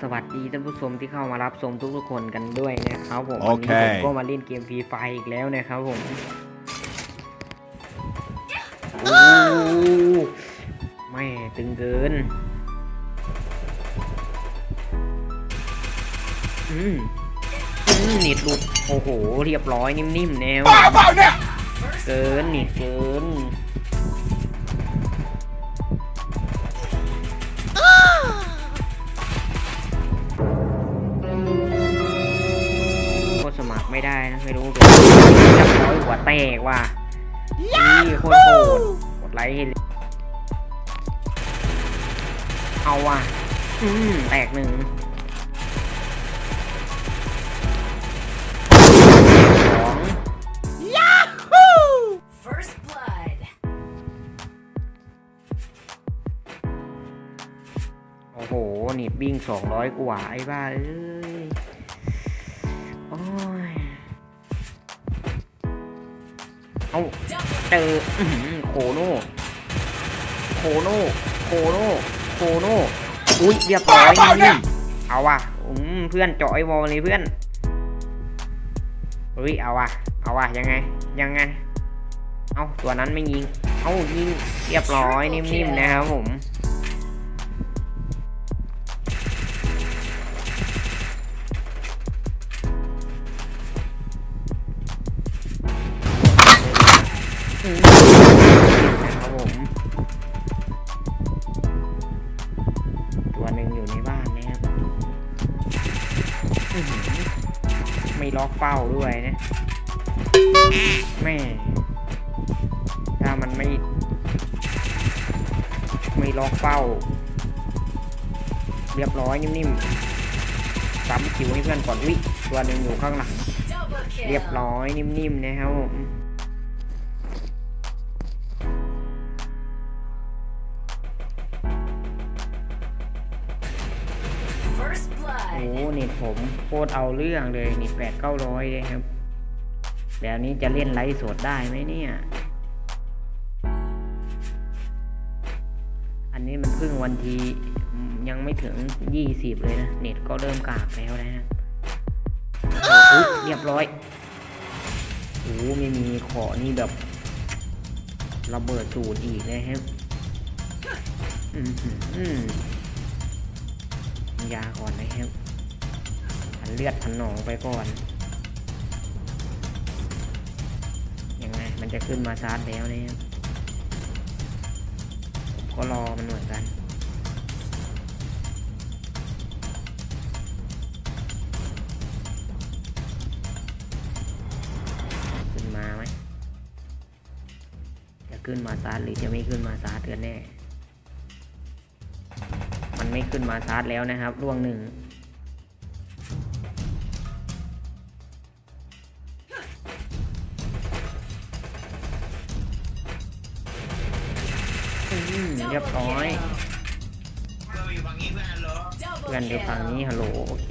สวัสดีท่านผู้ชมที่เข้ามารับชมทุกๆคนกันด้วยนะครับผมโอวันเคนี้ผมก็มาเล่นเกมฟรีไฟอีกแล้วนะครับผมโอ้ไม่ตึงเกิน อืมอืมนิดหลุดโอ้โห เรียบร้อยนิ่มๆแนวบ้าเปล่าเนี่ยเกินนิดเกิน ไม่ได้นะไม่รู้เป็นจับร้อยหัวแตกว่ะนี่โคตรโหดกดไลค์ให้เอาว่ะ อืมแตกหนึ่งสอง First blood. โอ้โหนิดวิ่งสองร้อยกว่าไอ้บ้าเอ้ย โอ้ย เอาเจออื้อหือโคโน่โคโน่โคโน่โคโน่อุ้ยเรียบร้อยนี่เอาว่ะอืมเพื่อนเจาะไอ้วอลเลยเพื่อนเฮ้ยเอาว่ะเอาว่ะยังไงยังไง เอาตัวนั้นไม่ยิง เอายิงเรียบร้อยนิ่มๆนะครับผม ล็อกเป้าด้วยนะแม่ถ้ามันไม่ ไม่ล็อกเป้า เรียบร้อยนิ่มๆซ้ำคิวให้เพื่อนก่อนวิตัวหนึ่งอยู่ข้างหลัง เรียบร้อยนิ่มๆนะครับผม โอ้เน็ตผมโคตรเอาเรื่องเลยนี่แปดเก้าร้อยเลยครับ แบบนี้จะเล่นไลฟ์สดได้ไหมเนี่ย อันนี้มันเพิ่งวันทียังไม่ถึงยี่สิบเลยนะ เน็ตก็เริ่มกากแล้วนะฮะโอ้โหเรียบร้อยโอ้ไม่มีขอนี่แบบระเบิดสูตรอีกเลยครับอืมอืม ยาก่อนนะครับพันเลือดพันหนองไปก่อน ยังไงมันจะขึ้นมาซาร์จแล้วนะครับผมก็รอมันเหมือนกันขึ้นมาไหมจะขึ้นมาซาร์จหรือจะไม่ขึ้นมาซาร์จกันแน่ ไม่ขึ้นมาชาร์จแล้วนะครับร่วงหนึ่งเรียบร้อย Double เพื่อนอยู่ฝั่งนี้ฮัลโหลโอเค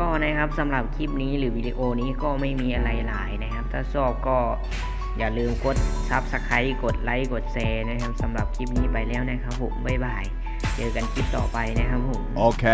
ก็นะครับสำหรับคลิปนี้หรือวิดีโอนี้ก็ไม่มีอะไรหลายนะครับ ถ้าชอบก็อย่าลืมกดซับสไครต์กดไลค์กดแชร์นะครับสำหรับคลิปนี้ไปแล้วนะครับผมบ๊ายบาย เจอกันคลิปต่อไปนะครับผม โอเค